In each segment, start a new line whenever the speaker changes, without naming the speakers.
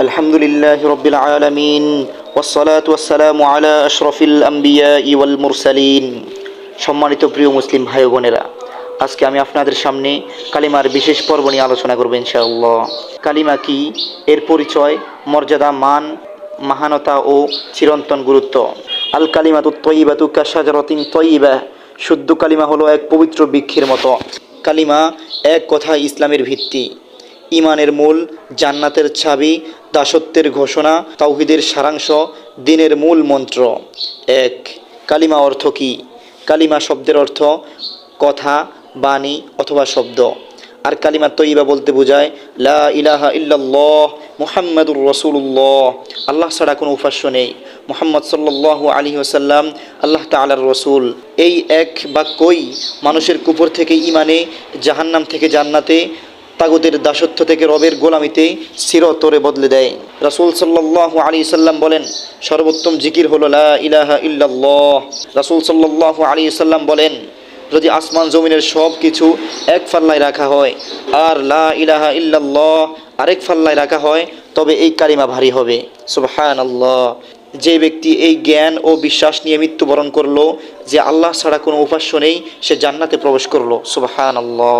الحمد لله رب العالمين والصلاة والسلام على أشرف الأنبياء والمرسلين সম্মানিত প্রিয় মুসলিম ভাই ও বোনেরা আজকে আমি আপনাদের সামনে কালিমার বিশেষ পর্ব নিয়ে আলোচনা করবো ইনশাআল্লাহ কালিমা কি এর পরিচয় মর্যাদা মান মাহানতা ও চিরন্তন গুরুত্ব আল কালিমাতু তৈবাতু কাশাজারতিন তৈবা শুদ্ধ কালিমা হলো এক পবিত্র বৃক্ষের মতো কালিমা এক কথা ইসলামের ভিত্তি ইমানের মূল জান্নাতের ছাবি দাসত্বের ঘোষণা, তাওহিদের সারাংশ, দিনের মূল মন্ত্র। এক, কালিমা অর্থ কি? কালিমা শব্দের অর্থ কথা, বাণী অথবা শব্দ। আর কালিমা তৈবা বলতে বোঝায়, লা ইলাহা ইল্লাল্লাহ মুহাম্মাদুর রসুল্লাহ আল্লাহ ছাড়া কোনো উপাস্য নেই। মোহাম্মদ সাল্লাহ আলী ওসাল্লাম আল্লাহ তালার রসুল। এই এক বাক্যই মানুষের কুপুর থেকে ইমানে জাহান্নাম থেকে জান্নাতে তাগুদের দাসত্ব থেকে রবের গোলামিতে চিরতরে বদলে দেয়। রাসুল সাল্লাহ আলী সাল্লাম বলেন, সর্বোত্তম জিকির হলো লা ইলাহা ইল্লাল্লাহ। রাসুল সাল্লাহ আলী সাল্লাম বলেন, যদি আসমান জমিনের সব কিছু এক ফাল্লায় রাখা হয় আর লা ইলাহা ইল্লাল্লাহ আরেক ফাল্লায় রাখা হয়, তবে এই কালিমা ভারী হবে। সুবহান আল্লাহ যে ব্যক্তি এই জ্ঞান ও বিশ্বাস নিয়ে মৃত্যুবরণ করল, যে আল্লাহ ছাড়া কোনো উপাস্য নেই, সে জান্নাতে প্রবেশ করল। সুবহান আল্লাহ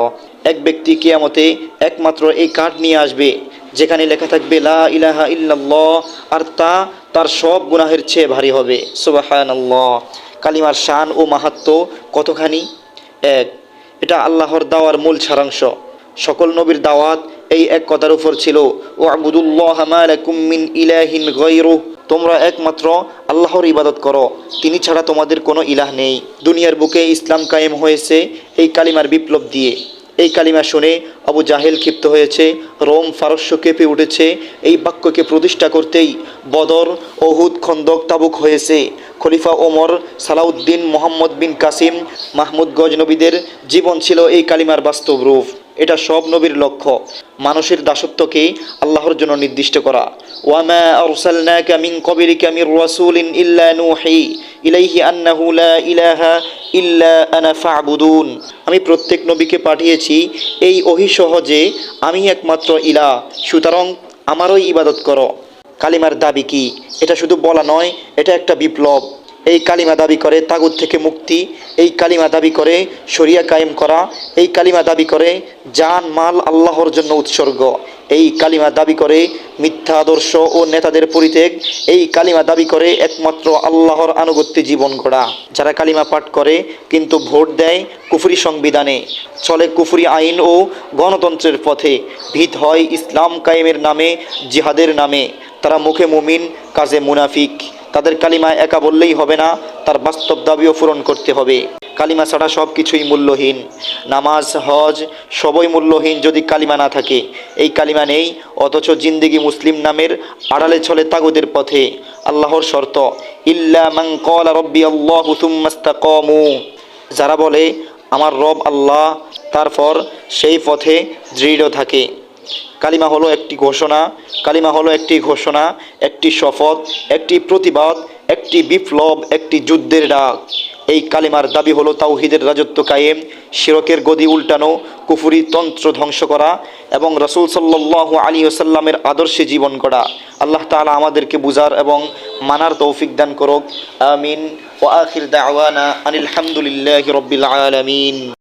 এক ব্যক্তি কেয়ামতে একমাত্র এই কার্ড নিয়ে আসবে, যেখানে লেখা থাকবে, লা ইলাহা ইল্লাল্লাহ আর তা তার সব গুনাহের চেয়ে ভারী হবে। সুবাহান আল্লাহ কালিমার শান ও মাহাত্ম কতখানি? এক, এটা আল্লাহর দাওয়ার মূল সারাংশ। সকল নবীর দাওয়াত এই এক কথার উপর ছিল ও আবুদুল্লাহ মিন ইলাহিন গৈরু তোমরা একমাত্র আল্লাহর ইবাদত করো, তিনি ছাড়া তোমাদের কোনো ইলাহ নেই। দুনিয়ার বুকে ইসলাম কায়েম হয়েছে এই কালিমার বিপ্লব দিয়ে। এই কালিমা শুনে আবু জাহেল ক্ষিপ্ত হয়েছে, রোম ফারস্য কেঁপে উঠেছে, এই বাক্যকে প্রতিষ্ঠা করতেই বদর অহুদ খন্দক তাবুক হয়েছে। খলিফা ওমর সালাউদ্দিন মোহাম্মদ বিন কাসিম মাহমুদ গজনবীদের জীবন ছিল এই কালিমার বাস্তব রূপ। এটা সব নবীর লক্ষ্য। মানুষের দাসত্বকে আল্লাহর জন্য নির্দিষ্ট করা। ওয়ামা ইল্লা আন্নাহু লা ইলাহা আমি প্রত্যেক নবীকে পাঠিয়েছি এই ওহি সহজে আমি একমাত্র ইলা সুতরাং আমারই ইবাদত করো। কালিমার দাবি কি? এটা শুধু বলা নয়, এটা একটা বিপ্লব। এই কালিমা দাবি করে তাগুদ থেকে মুক্তি, এই কালিমা দাবি করে, শরিয়া কায়েম করা, এই কালিমা দাবি করে, জান, মাল আল্লাহর জন্য উৎসর্গ। এই কালিমা দাবি করে, মিথ্যা আদর্শ ও নেতাদের পরিত্যাগ। এই কালিমা দাবি করে, একমাত্র আল্লাহর আনুগত্যে জীবন গড়া। যারা কালিমা পাঠ করে, কিন্তু ভোট দেয় কুফরি সংবিধানে। চলে কুফরি আইন ও গণতন্ত্রের পথে। ভিত হয় ইসলাম কায়েমের নামে, জিহাদের নামে। তারা মুখে মুমিন, কাজে মুনাফিক। তাদের কালিমা একা বললেই হবে না, তার বাস্তব দাবিও পূরণ করতে হবে। কালিমা ছাড়া সব কিছুই মূল্যহীন। নামাজ, হজ, সবই মূল্যহীন যদি কালিমা না থাকে। এই কালিমা নেই, অথচ জিন্দিগি মুসলিম নামের আড়ালে চলে তাগুদের পথে। আল্লাহর শর্ত, ইল্লা যারা বলে, আমার রব আল্লাহ, তারপর সেই পথে দৃঢ় থাকে। কালিমা হলো একটি ঘোষণা, কালিমা হলো একটি ঘোষণা, একটি শপথ, একটি প্রতিবাদ, একটি বিপ্লব, একটি যুদ্ধের ডাক। এই কালিমার দাবি হলো তাওহিদের রাজত্ব কায়েম, শিরকের গদি উল্টানো, কুফুরি তন্ত্র ধ্বংস করা এবং রসুল সাল্লাহ আলী ওসাল্লামের আদর্শে জীবন গড়া। আল্লাহ তাআলা আমাদেরকে বুঝার এবং মানার তৌফিক দান করুক। আমিন। ও আখির দাওয়ানা আনিল হামদুলিল্লাহ রব্বিল আলামিন।